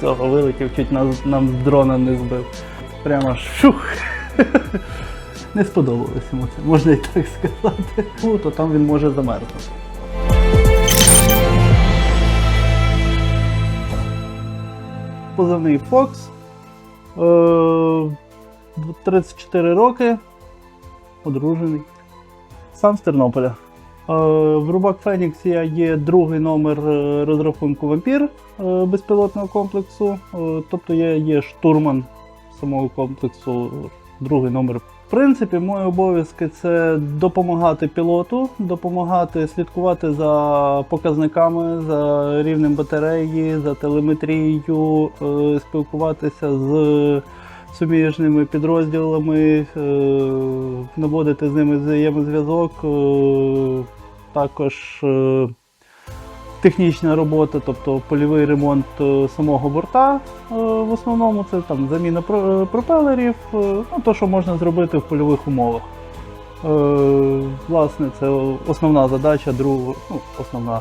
цього вилетів, чуть нас, нам з дрона не збив. Прямо шух. Не сподобалось йому це, можна і так сказати. Ну, то там він може замерзнути. Позивний Фокс. Е, 34 роки. Одружений. Сам з Тернополя. Е, В Рубак Фенікс я є другий номер е, розрахунку вампір е, безпілотного комплексу. Тобто я є штурман самого комплексу, другий номер. В принципі, мої обов'язки це допомагати пілоту, допомагати слідкувати за показниками, за рівнем батареї, за телеметрією, спілкуватися з суміжними підрозділами, наводити з ними взаємозв'язок, також е, технічна робота, тобто польовий ремонт е, самого борта. е, В основному це там заміна пропелерів, ну, то, що можна зробити в польових умовах. Власне, це основна задача другого, ну, основна,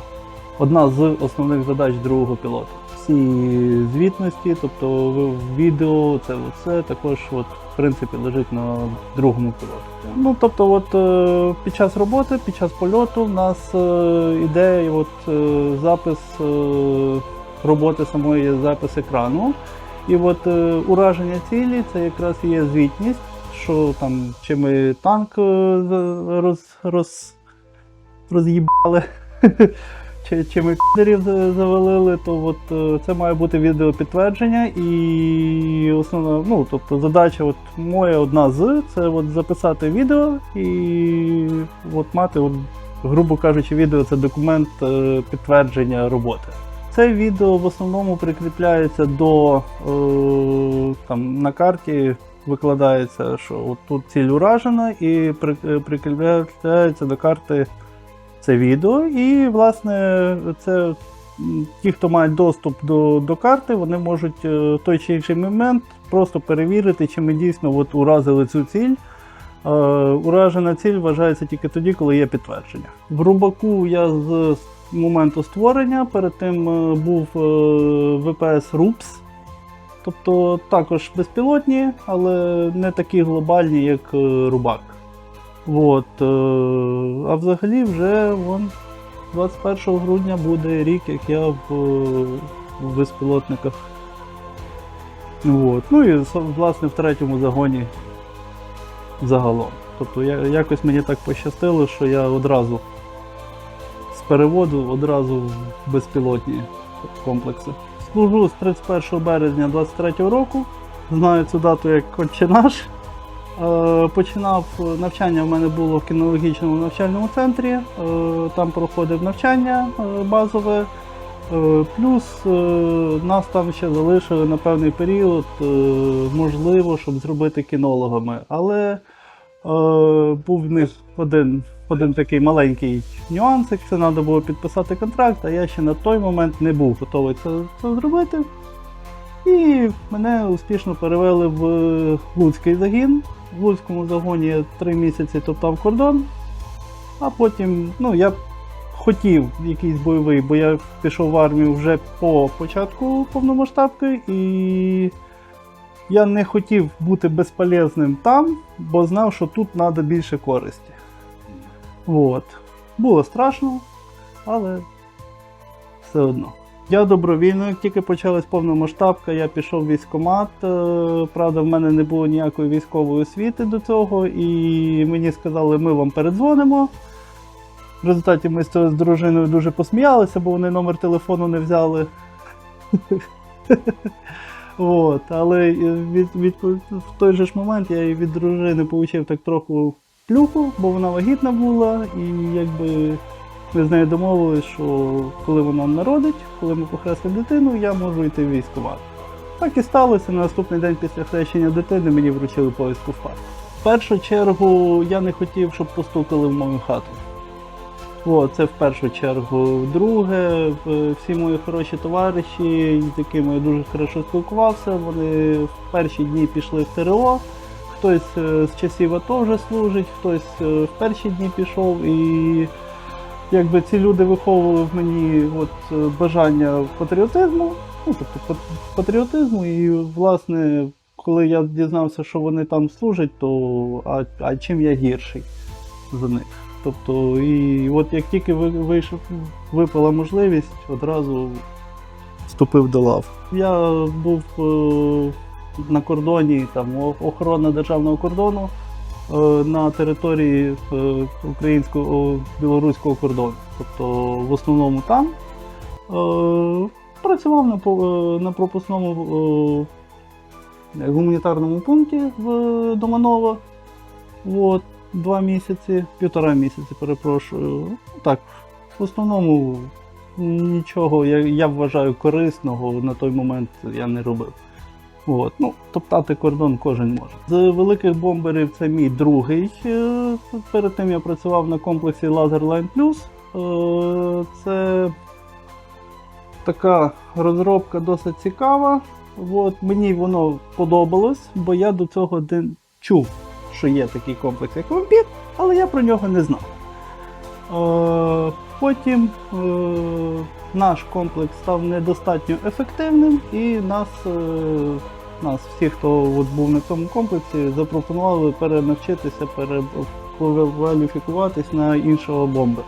одна з основних задач другого пілота. Всі звітності, тобто відео, це все також от, в принципі лежить на другому пілоті. Ну, тобто, от, е, під час роботи, під час польоту в нас е, іде от, е, запис роботи самої запис екрану. І от ураження цілі це якраз є звітність, що там чи ми танк роз, роз, роз'їбали, чи, чи ми кадерів завалили, то от, е, це має бути відеопідтвердження. І основна, ну, тобто задача от моя одна з це от записати відео і от мати, от, грубо кажучи, відео це документ е, підтвердження роботи. Це відео в основному прикріпляється до е, там на карті. Викладається, що от тут ціль уражена, і е, прикріпляється до карти це відео. І, власне, це ті, хто мають доступ до, до карти, вони можуть е, в той чи інший момент просто перевірити, чи ми дійсно от уразили цю ціль. Е, уражена ціль вважається тільки тоді, коли є підтвердження. В Рубаку я з моменту створення перед тим е, був ВПС RUPS. Тобто також безпілотні, але не такі глобальні, як Рубак. От, е, а взагалі вже вон, 21 грудня буде рік, як я в, е, в безпілотниках. От. Ну і власне в третьому загоні загалом. Тобто я, якось мені так пощастило, що я одразу з переводу одразу в безпілотні комплекси. Служу з 31 березня 23 року. Знаю цю дату як отче наш. Е, Починав навчання в мене було в кінологічному навчальному центрі. Е, Там проходив навчання е, базове. Е, Плюс е, нас там ще залишили на певний період, е, можливо, щоб зробити кінологами. Але е, був в них один, один такий маленький нюансик, це треба було підписати контракт, а я ще на той момент не був готовий це, це зробити. І мене успішно перевели в Луцький загін. В Луцькому загоні три місяці топтав кордон, а потім, ну, я хотів якийсь бойовий, бо я пішов в армію вже по початку повномасштабки, і я не хотів бути безполезним там, бо знав, що тут треба більше користі. От. Було страшно, але все одно. Я добровільно, як тільки почалась повномасштабка, я пішов в військкомат. Е, Правда, в мене не було ніякої військової освіти до цього, і мені сказали, ми вам передзвонимо. В результаті ми з цього з дружиною дуже посміялися, бо вони номер телефону не взяли. От, але від, від, в той же ж момент я від дружини отримав так трохи плюху, бо вона вагітна була, і якби ми з нею домовилися, що коли вона народить, коли ми похрестимо дитину, я можу йти в військкомат. Так і сталося. На наступний день після хрещення дитини мені вручили повістку в парк. В першу чергу я не хотів, щоб постукали в мою хату. О, це в першу чергу. Друге, всі мої хороші товариші, з якими я дуже хорошо спілкувався, вони в перші дні пішли в ТРО. Хтось е, з часів АТО вже служить, хтось е, в перші дні пішов. І якби ці люди виховували в мені от, е, бажання патріотизму. ну, тобто патріотизму. І, власне, коли я дізнався, що вони там служать, то а, а чим я гірший за них? Тобто, і от як тільки ви- вийшов, випала можливість, одразу вступив до лав. Я був е, на кордоні, там охорона державного кордону на території е, українського білоруського кордону. Тобто в основному там. Е, працював на, е, на пропускному е, гуманітарному пункті в Доманово. От, два місяці, півтора місяці, перепрошую. Ну, Так, в основному нічого, я, я вважаю, корисного на той момент я не робив. От, ну, топтати кордон кожен може. З великих бомберів це мій другий. е, Перед тим я працював на комплексі Laserline Plus. Е, Це така розробка досить цікава. От, мені воно подобалось, бо я до цього чув, що є такий комплекс, як вампір, але я про нього не знав. Е, потім наш комплекс став недостатньо ефективним, і нас, е, нас всі, хто от був на цьому комплексі, запропонували перенавчитися, перекваліфікуватись на іншого бомбера.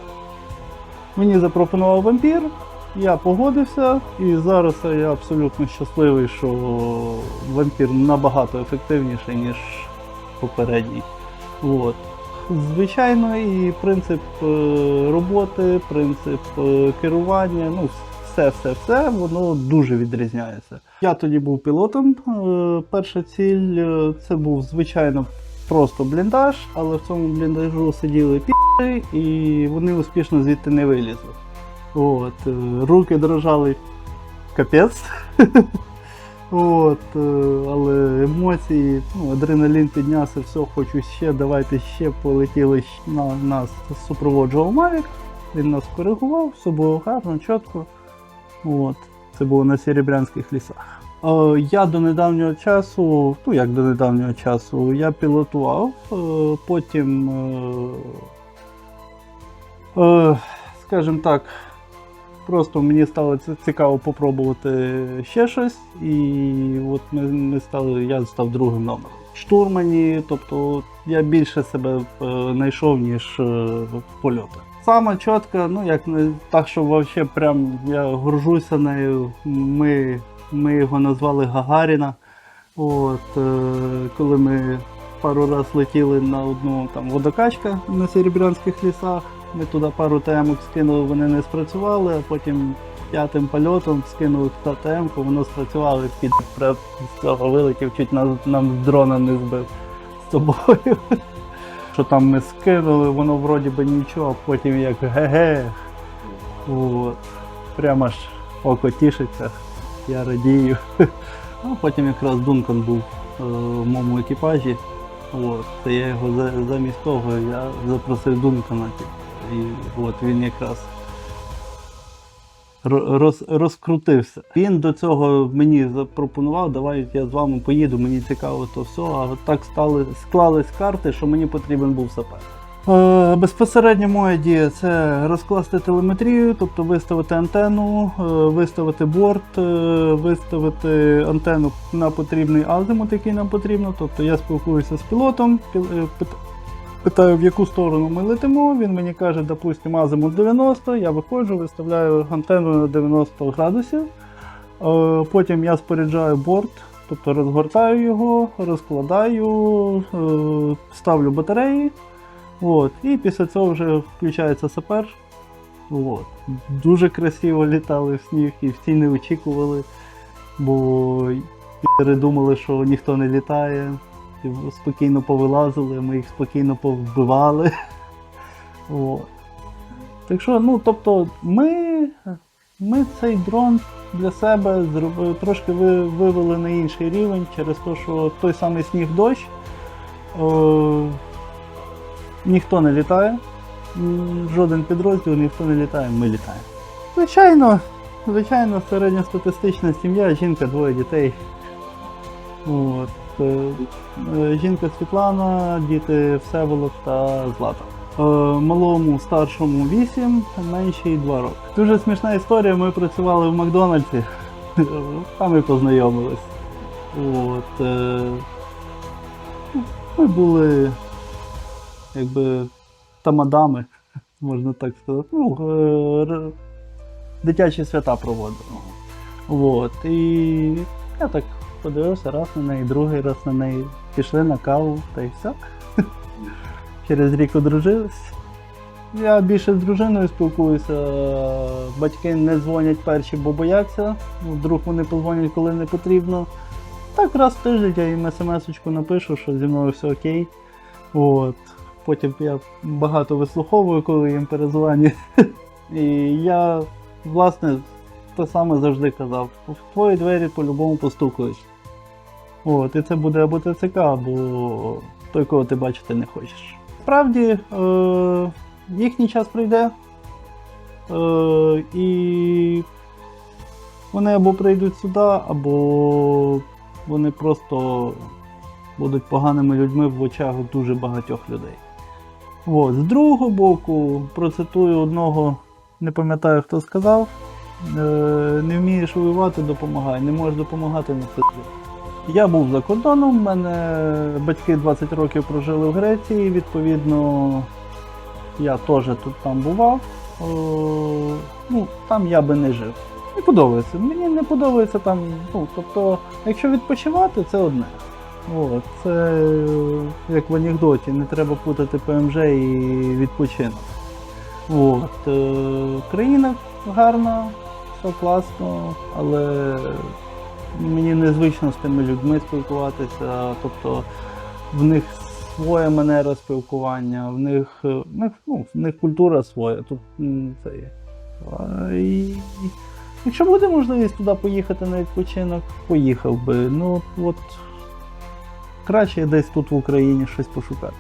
Мені запропонував вампір, я погодився, і зараз я абсолютно щасливий, що вампір набагато ефективніший, ніж попередній. От. Звичайно, і принцип е, роботи, принцип е, керування, ну, все, все, все, воно дуже відрізняється. Я тоді був пілотом. е, Перша ціль це був звичайно просто бліндаж, але в цьому бліндажу сиділи пі***и, і вони успішно звідти не вилізли. От, руки дрожали капець. От, е, але емоції, ну, адреналін піднявся, все, хочу ще, давайте ще полетіли. На, нас супроводжував Мавік, він нас коригував, все було гарно, чітко. От, це було на Серебрянських лісах. Е, я до недавнього часу, ну як до недавнього часу, я пілотував, е, потім, скажімо так, Просто мені стало цікаво попробувати ще щось, і от ми, ми стали, я став другим номером. Штурмані, тобто я більше себе е, знайшов, ніж е, в польотах. Сама чітка, ну як не так, що вообще прям я горжуся нею. Ми, ми його назвали Гагаріна. От, е, коли ми пару раз летіли на одну там водокачка на Серебрянських лісах. Ми туди пару темок скинули, вони не спрацювали, а потім п'ятим польотом скинули та темку, воно спрацювало, під з цього вилетів, чуть нас, нам дрона не збив з тобою. Що там ми скинули, воно вроді би нічого, а потім як ге-ге. Прямо аж око тішиться, я радію. А потім якраз Дункан був е, в моєму екіпажі. От, я його замість того я запросив Дункана. І от він якраз роз, розкрутився. Він до цього мені запропонував, давай я з вами поїду, мені цікаво то все. А от так стали, склались карти, що мені потрібен був сапер. Е, Безпосередньо моя дія це розкласти телеметрію, тобто виставити антенну, е, виставити борт, е, виставити антенну на потрібний азимут, який нам потрібно. Тобто я спілкуюся з пілотом, питаю, в яку сторону ми летимо. Він мені каже, допустимо, азимут 90, я виходжу, виставляю антенну на 90 градусів. Е, Потім я споряджаю борт, тобто розгортаю його, розкладаю, е, ставлю батареї. От. І після цього вже включається сапер. От. Дуже красиво літали в сніг і всі не очікували, бо думали, що ніхто не літає. Спокійно повилазили, ми їх спокійно повбивали. От. Так що, ну, тобто, ми, ми цей дрон для себе трошки вивели на інший рівень через те, що той самий сніг дощ. О, ніхто не літає, жоден підрозділ, ніхто не літає, ми літаємо. Звичайно, звичайно, середньостатистична сім'я, жінка, двоє дітей. От, е, е, жінка Світлана, діти Всеволод та Злата. Е, Малому старшому 8, меншій 2 роки. Дуже смішна історія. Ми працювали в Макдональдсі. Там і познайомились. От, е, ми були якби тамадами, можна так сказати. Ну, е, дитячі свята проводили. От, і я так подивився раз на неї, другий раз на неї. Пішли на каву та й все. Через рік одружились. Я більше з дружиною спілкуюся. Батьки не дзвонять перші, бо бояться. Вдруг вони подзвонять, коли не потрібно. Так раз в тиждень я їм смс-очку напишу, що зі мною все окей. От. Потім я багато вислуховую, коли їм перезвоню. І я, власне, те саме завжди казав. В твої двері по-любому постукають. От, і це буде або ТЦК, або той, кого ти бачити не хочеш. Справді, е, їхній час прийде. Е, і вони або прийдуть сюди, або вони просто будуть поганими людьми в очах дуже багатьох людей. От. З другого боку, процитую одного, не пам'ятаю хто сказав. Е, Не вмієш воювати, допомагай, не можеш допомагати не пизди. Я був за кордоном, в мене батьки 20 років прожили в Греції, відповідно, я теж тут там бував. О, ну, там я би не жив. Не подобається. Мені не подобається там. Ну, тобто, якщо відпочивати, це одне. От, це як в анекдоті, не треба путати ПМЖ і відпочинок. От, е, країна гарна, все класно, але мені незвично з тими людьми спілкуватися. Тобто в них своя манера спілкування, в них, е, в них, ну, в них культура своя. Тут це є. А, І, якщо буде можливість туди поїхати на відпочинок, поїхав би. Ну от краще десь тут в Україні щось пошукати.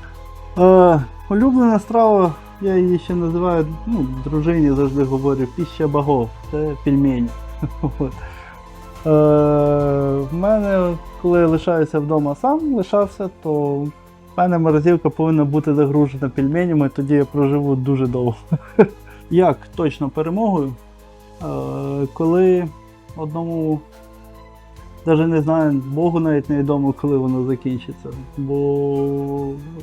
Е, улюблена страва, я її ще називаю, ну, дружині завжди говорю, піща богов. Це пельмені. Е, в мене, коли лишаюся вдома сам, лишався, то в мене морозилка повинна бути загружена пельменями, тоді я проживу дуже довго. Як точно перемогою? Е, коли одному, навіть не знаю, Богу навіть невідомо, коли воно закінчиться, бо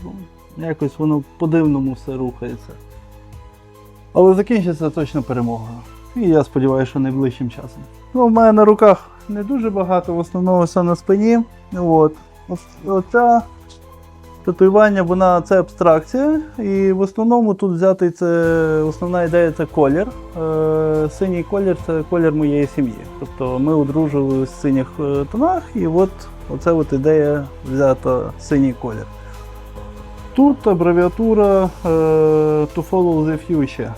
ну, якось воно по-дивному все рухається. Але закінчиться точно перемогою. І я сподіваюся, що найближчим часом. Ну, в мене на руках не дуже багато, в основному все на спині. От. Оця татуювання, вона це абстракція. І в основному тут взятий це основна ідея це колір. Е, синій колір це колір моєї сім'ї. Тобто ми одружилися в синіх е, тонах, і от оце от ідея взята синій колір. Тут абревіатура е, to follow the future.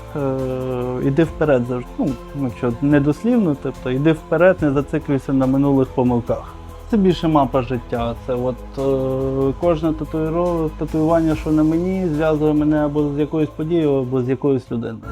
Е, іди вперед завжди. Ну, якщо не дослівно, тобто йди вперед, не зациклюйся на минулих помилках. Це більше мапа життя. Це от е, кожне татуювання, що на мені, зв'язує мене або з якоюсь подією, або з якоюсь людиною.